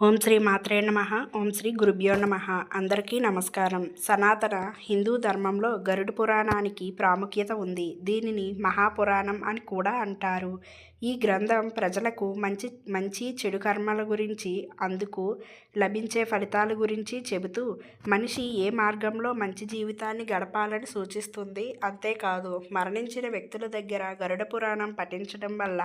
ఓం శ్రీ మాత్రే నమ. ఓం శ్రీ గురుభ్యో నమ. అందరికీ నమస్కారం. సనాతన హిందూ ధర్మంలో గరుడు పురాణానికి ప్రాముఖ్యత ఉంది. దీనిని మహాపురాణం అని కూడా అంటారు. ఈ గ్రంథం ప్రజలకు మంచి మంచి చెడు కర్మల గురించి అందుకు లభించే ఫలితాల గురించి చెబుతూ మనిషి ఏ మార్గంలో మంచి జీవితాన్ని గడపాలని సూచిస్తుంది? అంతేకాదు మరణించిన వ్యక్తుల దగ్గర గరుడ పురాణం పఠించడం వల్ల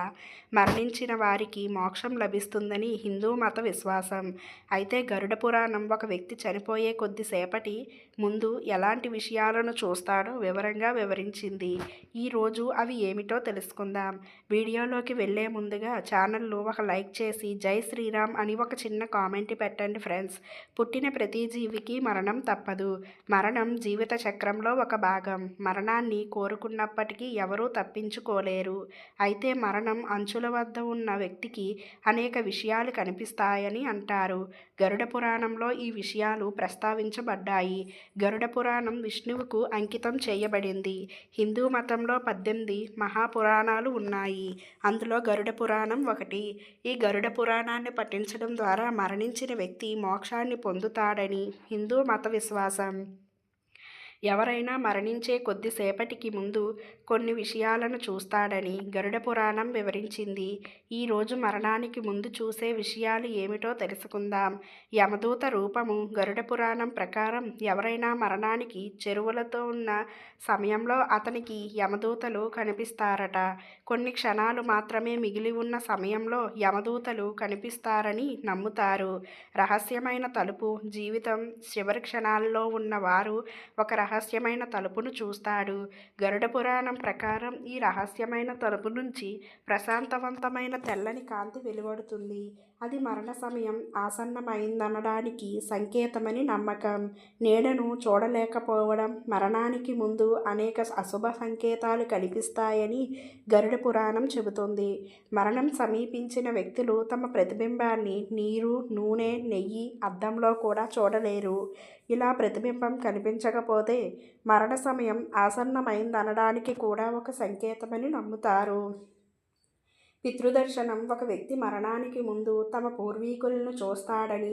మరణించిన వారికి మోక్షం లభిస్తుందని హిందూ మత విశ్వాసం. అయితే గరుడ పురాణం ఒక వ్యక్తి చనిపోయే కొద్దిసేపటి ముందు ఎలాంటి విషయాలను చూస్తాడో వివరంగా వివరించింది. ఈరోజు అవి ఏమిటో తెలుసుకుందాం. వీడియోలోకి వెళ్ళే ముందుగా ఛానల్లో ఒక లైక్ చేసి జై శ్రీరామ్ అని ఒక చిన్న కామెంట్ పెట్టండి ఫ్రెండ్స్. పుట్టిన ప్రతి జీవికి మరణం తప్పదు. మరణం జీవిత చక్రంలో ఒక భాగం. మరణాన్ని కోరుకున్నప్పటికీ ఎవరూ తప్పించుకోలేరు. అయితే మరణం అంచుల వద్ద ఉన్న వ్యక్తికి అనేక విషయాలు కనిపిస్తాయని అంటారు. గరుడ పురాణంలో ఈ విషయాలు ప్రస్తావించబడ్డాయి. గరుడ పురాణం విష్ణువుకు అంకితం చేయబడింది. హిందూ మతంలో పద్దెనిమిది మహాపురాణాలు ఉన్నాయి. అందులో గరుడ పురాణం ఒకటి. ఈ గరుడ పురాణాన్ని పఠించడం ద్వారా మరణించిన వ్యక్తి మోక్షాన్ని పొందుతాడని హిందూ మత విశ్వాసం. ఎవరైనా మరణించే కొద్దిసేపటికి ముందు కొన్ని విషయాలను చూస్తాడని గరుడ పురాణం వివరించింది. ఈరోజు మరణానికి ముందు చూసే విషయాలు ఏమిటో తెలుసుకుందాం. యమదూత రూపము గరుడ పురాణం ప్రకారం ఎవరైనా మరణానికి చెరువులతో ఉన్న సమయంలో అతనికి యమదూతలు కనిపిస్తారట. కొన్ని క్షణాలు మాత్రమే మిగిలి ఉన్న సమయంలో యమదూతలు కనిపిస్తారని నమ్ముతారు. రహస్యమైన తలుపు జీవితం చివరి క్షణాల్లో ఉన్న వారు ఒక రహ రహస్యమైన తలుపును చూస్తాడు. గరుడ పురాణం ప్రకారం ఈ రహస్యమైన తలుపు నుంచి ప్రశాంతవంతమైన తెల్లని కాంతి వెలువడుతుంది. అది మరణ సమయం ఆసన్నమైందనడానికి సంకేతమని నమ్మకం. నీడను చూడలేకపోవడం మరణానికి ముందు అనేక అశుభ సంకేతాలు కనిపిస్తాయని గరుడ పురాణం చెబుతుంది. మరణం సమీపించిన వ్యక్తులు తమ ప్రతిబింబాన్ని నీరు నూనె నెయ్యి అద్దంలో కూడా చూడలేరు. ఇలా ప్రతిబింబం కనిపించకపోతే మరణ సమయం ఆసన్నమైందనడానికి కూడా ఒక సంకేతమని నమ్ముతారు. పితృదర్శనం ఒక వ్యక్తి మరణానికి ముందు తమ పూర్వీకులను చూస్తాడని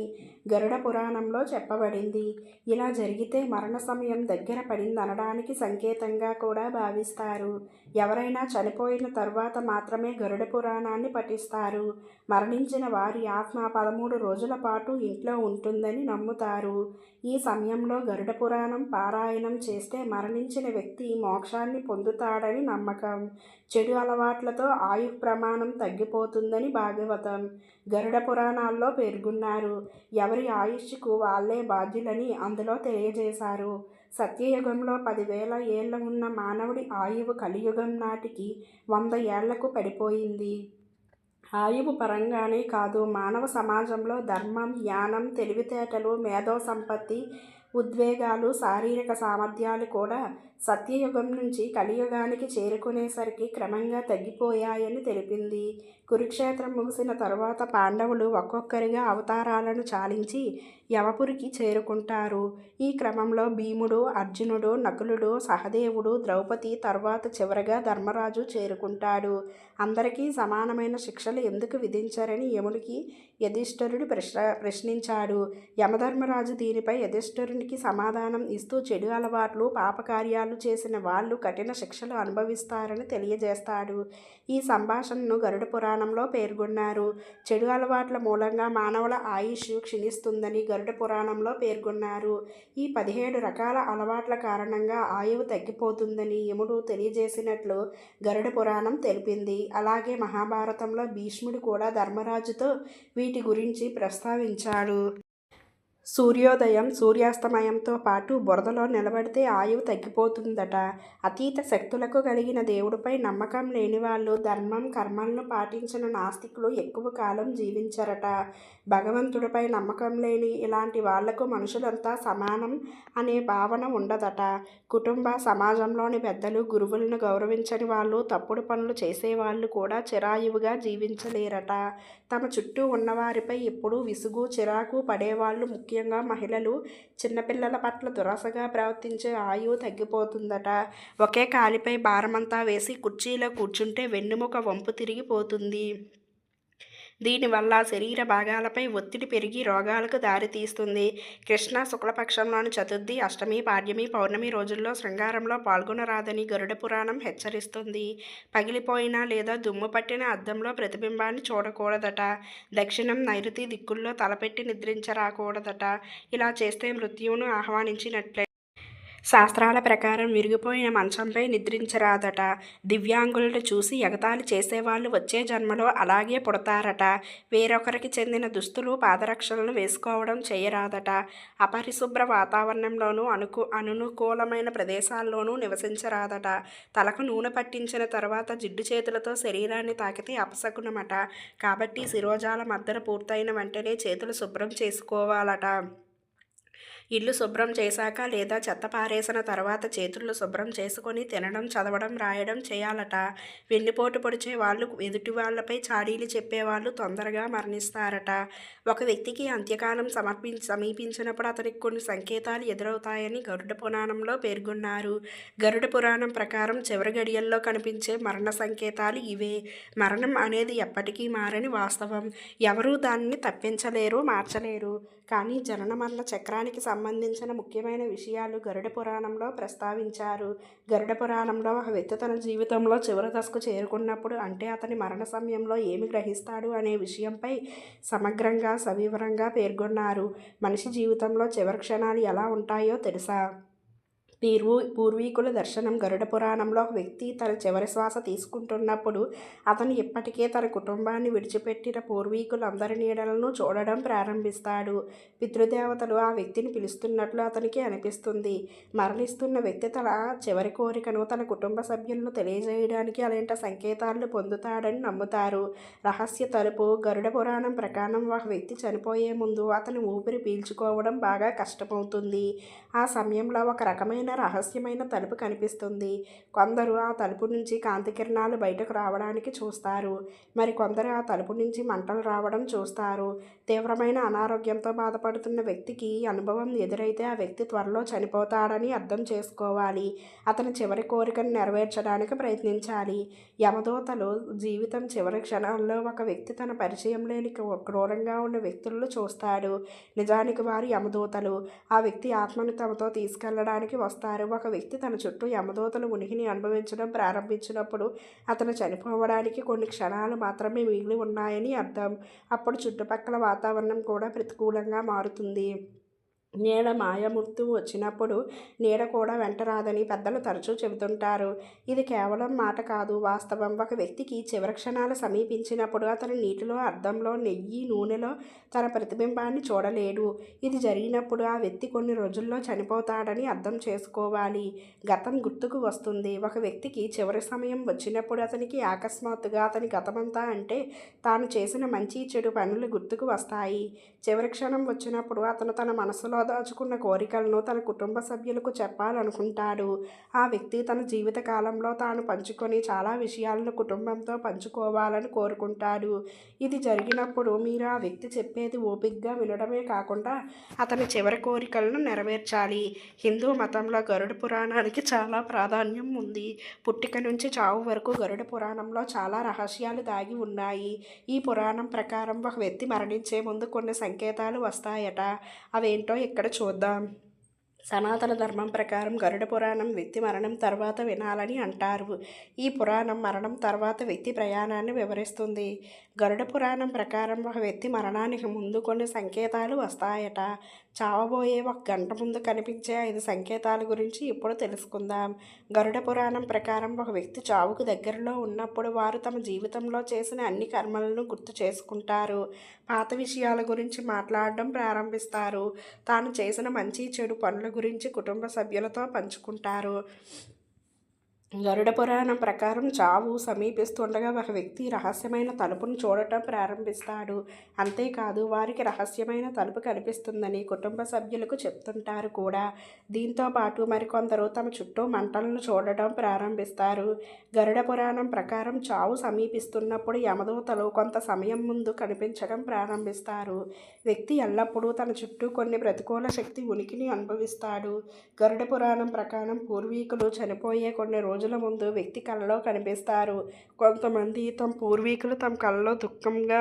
గరుడ పురాణంలో చెప్పబడింది. ఇలా జరిగితే మరణ సమయం దగ్గర పడిందనడానికి సంకేతంగా కూడా భావిస్తారు. ఎవరైనా చనిపోయిన తర్వాత మాత్రమే గరుడ పురాణాన్ని పఠిస్తారు. మరణించిన వారి ఆత్మ పదమూడు రోజుల పాటు ఇంట్లో ఉంటుందని నమ్ముతారు. ఈ సమయంలో గరుడ పురాణం పారాయణం చేస్తే మరణించిన వ్యక్తి మోక్షాన్ని పొందుతాడని నమ్మకం. చెడు అలవాట్లతో ఆయు ప్రమాణం తగ్గిపోతుందని భాగవతం. గరుడ పురాణాల్లో పేర్కొన్నారు. ఎవరి ఆయుష్కు వాళ్ళే బాధ్యులని అందులో తెలియజేశారు. సత్యయుగంలో పదివేల ఏళ్ళ ఉన్న మానవుడి ఆయువు కలియుగం నాటికి వంద ఏళ్ళకు పడిపోయింది. ఆయువు పరంగానే కాదు మానవ సమాజంలో ధర్మం జ్ఞానం తెలివితేటలు మేధో సంపత్తి ఉద్వేగాలు శారీరక సామర్థ్యాలు కూడా సత్యయుగం నుంచి కలియుగానికి చేరుకునేసరికి క్రమంగా తగ్గిపోయాయని తెలిపింది. కురుక్షేత్రం ముగిసిన తరువాత పాండవులు ఒక్కొక్కరిగా అవతారాలను చాలించి యమపురికి చేరుకుంటారు. ఈ క్రమంలో భీముడు అర్జునుడు నకులుడు సహదేవుడు ద్రౌపది తర్వాత చివరగా ధర్మరాజు చేరుకుంటాడు. అందరికీ సమానమైన శిక్షలు ఎందుకు విధించారని యముడికి యధిష్ఠరుడు ప్రశ్న ప్రశ్నించాడు. యమధర్మరాజు దీనిపై యధిష్ఠరుని యధిష్ఠరునికి సమాధానం ఇస్తూ చెడు అలవాట్లు పాపకార్యాలు చేసిన వాళ్ళు కఠిన శిక్షలు అనుభవిస్తారని తెలియజేస్తాడు. ఈ సంభాషణను గరుడ పురాణంలో పేర్కొన్నారు. చెడు అలవాట్ల మూలంగా మానవుల ఆయుష్ క్షీణిస్తుందని గరుడ పురాణంలో పేర్కొన్నారు. ఈ పదిహేడు రకాల అలవాట్ల కారణంగా ఆయువు తగ్గిపోతుందని యముడు తెలియజేసినట్లు గరుడ పురాణం తెలిపింది. అలాగే మహాభారతంలో భీష్ముడు కూడా ధర్మరాజుతో వీటి గురించి ప్రస్తావించాడు. సూర్యోదయం సూర్యాస్తమయంతో పాటు బురదలో నిలబడితే ఆయువు తగ్గిపోతుందట. అతీత శక్తులకు కలిగిన దేవుడిపై నమ్మకం లేని వాళ్ళు ధర్మం కర్మలను పాటించిన నాస్తికులు ఎక్కువ కాలం జీవించరట. భగవంతుడిపై నమ్మకం లేని ఇలాంటి వాళ్ళకు మనుషులంతా సమానం అనే భావన ఉండదట. కుటుంబ సమాజంలోని పెద్దలు గురువులను గౌరవించని వాళ్ళు తప్పుడు పనులు చేసేవాళ్ళు కూడా చిరాయువుగా జీవించలేరట. తమ చుట్టూ ఉన్నవారిపై ఎప్పుడూ విసుగు చిరాకు పడేవాళ్ళు ముఖ్య ముఖ్యంగా మహిళలు చిన్నపిల్లల పట్ల దురసగా ప్రవర్తించే ఆయువు తగ్గిపోతుందట. ఒకే కాలిపై భారమంతా వేసి కుర్చీలో కూర్చుంటే వెన్నుముక వంపు తిరిగిపోతుంది. దీనివల్ల శరీర భాగాలపై ఒత్తిడి పెరిగి రోగాలకు దారితీస్తుంది కృష్ణ శుక్లపక్షంలోని చతుర్థి అష్టమి పాడ్యమి పౌర్ణమి రోజుల్లో శృంగారంలో పాల్గొనరాదని గరుడ పురాణం హెచ్చరిస్తుంది. పగిలిపోయిన లేదా దుమ్ము పట్టిన అద్దంలో ప్రతిబింబాన్ని చూడకూడదట. దక్షిణం నైరుతి దిక్కుల్లో తలపెట్టి నిద్రించరాకూడదట. ఇలా చేస్తే మృత్యువును ఆహ్వానించినట్లే శాస్త్రాల ప్రకారం విరిగిపోయిన మంచంపై నిద్రించరాదట. దివ్యాంగులను చూసి ఎగతాళి చేసేవాళ్ళు వచ్చే జన్మలో అలాగే పుడతారట. వేరొకరికి చెందిన దుస్తులు పాదరక్షలను వేసుకోవడం చేయరాదట. అపరిశుభ్ర వాతావరణంలోనూ అనుకు అననుకూలమైన ప్రదేశాల్లోనూ నివసించరాదట. తలకు నూనె పట్టించిన తర్వాత జిడ్డు చేతులతో శరీరాన్ని తాకితే అపశకునమట. కాబట్టి శిరోజాల మద్దన పూర్తయిన వెంటనే చేతులు శుభ్రం చేసుకోవాలట. ఇల్లు శుభ్రం చేశాక లేదా చెత్త పారేసిన తర్వాత చేతులు శుభ్రం చేసుకొని తినడం చదవడం రాయడం చేయాలట. వెన్నుపోటు పొడిచే వాళ్ళు ఎదుటి వాళ్ళపై చాడీలు చెప్పేవాళ్ళు తొందరగా మరణిస్తారట. ఒక వ్యక్తికి అంత్యకాలం సమర్పి సమీపించినప్పుడు అతనికి కొన్ని సంకేతాలు ఎదురవుతాయని గరుడ పురాణంలో పేర్కొన్నారు. గరుడ పురాణం ప్రకారం చివరి గడియల్లో కనిపించే మరణ సంకేతాలు ఇవే. మరణం అనేది ఎప్పటికీ మారని వాస్తవం. ఎవరూ దానిని తప్పించలేరు మార్చలేరు. కానీ జనన మరణ చక్రానికి సంబంధించిన ముఖ్యమైన విషయాలు గరుడ పురాణంలో ప్రస్తావించారు. గరుడ పురాణంలో ఒక వ్యక్తి తన జీవితంలో చివరి దశకు చేరుకున్నప్పుడు అంటే అతని మరణ సమయంలో ఏమి గ్రహిస్తాడు అనే విషయంపై సమగ్రంగా సవివరంగా పేర్కొన్నారు. మనిషి జీవితంలో చివరి క్షణాలు ఎలా ఉంటాయో తెలుసా? పూర్వీ పూర్వీకుల దర్శనం గరుడ పురాణంలో ఒక వ్యక్తి తన చివరి శ్వాస తీసుకుంటున్నప్పుడు అతను ఇప్పటికే తన కుటుంబాన్ని విడిచిపెట్టిన పూర్వీకులందరి నీడలను చూడడం ప్రారంభిస్తాడు. పితృదేవతలు ఆ వ్యక్తిని పిలుస్తున్నట్లు అతనికి అనిపిస్తుంది. మరణిస్తున్న వ్యక్తి తన చివరి కోరికను తన కుటుంబ సభ్యులను తెలియజేయడానికి అలాంటి సంకేతాలను పొందుతాడని నమ్ముతారు. రహస్య తలుపు గరుడ పురాణం ప్రకారం ఒక వ్యక్తి చనిపోయే ముందు అతను ఊపిరి పీల్చుకోవడం బాగా కష్టమవుతుంది. ఆ సమయంలో ఒక రకమైన రహస్యమైన తలుపు కనిపిస్తుంది. కొందరు ఆ తలుపు నుంచి కాంతి కిరణాలు బయటకు రావడానికి చూస్తారు. మరి కొందరు ఆ తలుపు నుంచి మంటలు రావడం చూస్తారు. తీవ్రమైన అనారోగ్యంతో బాధపడుతున్న వ్యక్తికి అనుభవం ఎదురైతే ఆ వ్యక్తి త్వరలో చనిపోతాడని అర్థం చేసుకోవాలి. అతని చివరి కోరికను నెరవేర్చడానికి ప్రయత్నించాలి. యమదూతలు జీవితం చివరి క్షణాల్లో ఒక వ్యక్తి తన పరిచయం లేని క్రూరంగా ఉన్న వ్యక్తులను చూస్తాడు. నిజానికి వారు యమదూతలు. ఆ వ్యక్తి ఆత్మను తమతో తీసుకెళ్ళడానికి వస్తారు వస్తారు. ఒక వ్యక్తి తన చుట్టూ యమదూతల ఉనికిని అనుభవించడం ప్రారంభించినప్పుడు అతను చనిపోవడానికి కొన్ని క్షణాలు మాత్రమే మిగిలి ఉన్నాయని అర్థం. అప్పుడు చుట్టుపక్కల వాతావరణం కూడా ప్రతికూలంగా మారుతుంది. నీడ మాయమూర్తి వచ్చినప్పుడు నీడ కూడా వెంట రాదని పెద్దలు తరచూ చెబుతుంటారు. ఇది కేవలం మాట కాదు. వాస్తవం. ఒక వ్యక్తికి చివరి క్షణాలు సమీపించినప్పుడు అతను నీటిలో అద్దంలో నెయ్యి నూనెలో తన ప్రతిబింబాన్ని చూడలేడు. ఇది జరిగినప్పుడు ఆ వ్యక్తి కొన్ని రోజుల్లో చనిపోతాడని అర్థం చేసుకోవాలి. గతం గుర్తుకు వస్తుంది. ఒక వ్యక్తికి చివరి సమయం వచ్చినప్పుడు అతనికి అకస్మాత్తుగా అతని గతమంతా అంటే తాను చేసిన మంచి చెడు పనులు గుర్తుకు వస్తాయి. చివరి క్షణం వచ్చినప్పుడు అతను తన మనసులో దాచుకున్న కోరికలను తన కుటుంబ సభ్యులకు చెప్పాలనుకుంటాడు. ఆ వ్యక్తి తన జీవిత కాలంలో తాను పంచుకొని చాలా విషయాలను కుటుంబంతో పంచుకోవాలని కోరుకుంటాడు. ఇది జరిగినప్పుడు మీరు ఆ వ్యక్తి చెప్పేది ఓపికగా వినడమే కాకుండా అతని చివరి కోరికలను నెరవేర్చాలి. హిందూ మతంలో గరుడ పురాణానికి చాలా ప్రాధాన్యం ఉంది. పుట్టిక నుంచి చావు వరకు గరుడ పురాణంలో చాలా రహస్యాలు దాగి ఉన్నాయి. ఈ పురాణం ప్రకారం ఒక వ్యక్తి మరణించే ముందు కొన్ని సంకేతాలు వస్తాయట. అవేంటో ఇక్కడ చూద్దాం. సనాతన ధర్మం ప్రకారం గరుడ పురాణం వ్యక్తి మరణం తర్వాత వినాలని అంటారు. ఈ పురాణం మరణం తర్వాత వ్యక్తి ప్రయాణాన్ని వివరిస్తుంది. గరుడ పురాణం ప్రకారం ఒక వ్యక్తి మరణానికి ముందు కొన్ని సంకేతాలు వస్తాయట. చావబోయే ఒక గంట ముందు కనిపించే ఐదు సంకేతాల గురించి ఇప్పుడు తెలుసుకుందాం. గరుడ పురాణం ప్రకారం ఒక వ్యక్తి చావుకు దగ్గరలో ఉన్నప్పుడు వారు తమ జీవితంలో చేసిన అన్ని కర్మలను గుర్తు చేసుకుంటారు. పాత విషయాల గురించి మాట్లాడడం ప్రారంభిస్తారు. తాను చేసిన మంచి చెడు పనుల గురించి కుటుంబ సభ్యులతో పంచుకుంటారు. గరుడ పురాణం ప్రకారం చావు సమీపిస్తుండగా ఒక వ్యక్తి రహస్యమైన తలుపును చూడటం ప్రారంభిస్తాడు. అంతేకాదు వారికి రహస్యమైన తలుపు కనిపిస్తుందని కుటుంబ సభ్యులకు చెప్తుంటారు కూడా. దీంతో పాటు మరికొందరు తమ చుట్టూ మంటలను చూడటం ప్రారంభిస్తారు. గరుడ పురాణం ప్రకారం చావు సమీపిస్తున్నప్పుడు యమదూతలు కొంత సమయం ముందు కనిపించడం ప్రారంభిస్తారు. వ్యక్తి ఎల్లప్పుడూ తన చుట్టూ కొన్ని ప్రతికూల శక్తి ఉనికిని అనుభవిస్తాడు. గరుడ పురాణం ప్రకారం పూర్వీకులు చనిపోయే కొన్ని రోజులు రోజుల ముందు వ్యక్తి కళలో కనిపిస్తారు. కొంతమంది తమ పూర్వీకులు తమ కళలో దుఃఖంగా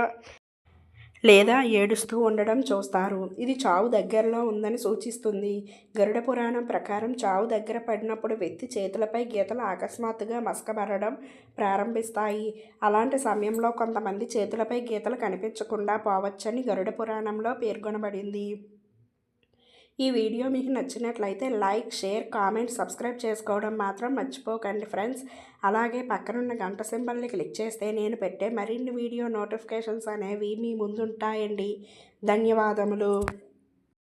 లేదా ఏడుస్తూ ఉండడం చూస్తారు. ఇది చావు దగ్గరలో ఉందని సూచిస్తుంది. గరుడ పురాణం ప్రకారం చావు దగ్గర పడినప్పుడు వ్యక్తి చేతులపై గీతలు అకస్మాత్తుగా మసకబరడం ప్రారంభిస్తాయి. అలాంటి సమయంలో కొంతమంది చేతులపై గీతలు కనిపించకుండా పోవచ్చని గరుడ పురాణంలో పేర్కొనబడింది. ఈ వీడియో మీకు నచ్చినట్లయితే లైక్ షేర్ కామెంట్ సబ్స్క్రైబ్ చేసుకోవడం మాత్రం మర్చిపోకండి ఫ్రెండ్స్. అలాగే పక్కనున్న గంట సింబల్ని క్లిక్ చేస్తే నేను పెట్టే మరిన్ని వీడియో నోటిఫికేషన్స్ అనేవి మీ ముందుంటాయండి. ధన్యవాదములు.